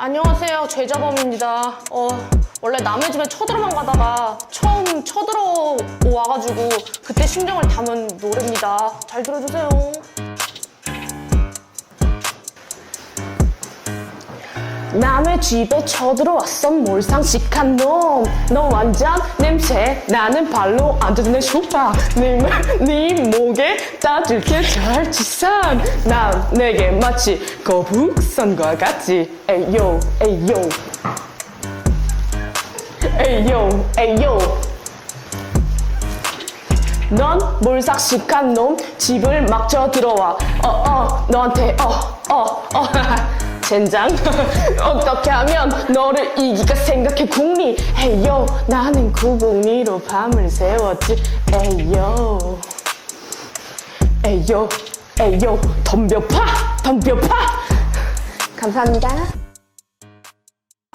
안녕하세요. 죄자범입니다. 어, 원래 남의 집에 쳐들어만 가다가 처음 쳐들어 와가지고 그때 심정을 담은 노래입니다. 잘 들어주세요. 남의 집에 쳐들어왔어 몰상식한 놈. 너 완전 냄새 나는 발로 안 듣는 쇼파. 네, 네 목에 따뜻게 잘 치산. 난 내게 마치 거북선과 같지. 에이요, 에이요. 에이요, 에이요. 넌 몰삭식한 놈 집을 막 쳐 들어와 어어 너한테 어어어 젠장? 어떻게 하면 너를 이기까 생각해 궁리 에이요? 나는 구궁리로 밤을 새웠지. 에이요. 에이요. 에이요. 덤벼파! 덤벼파! 감사합니다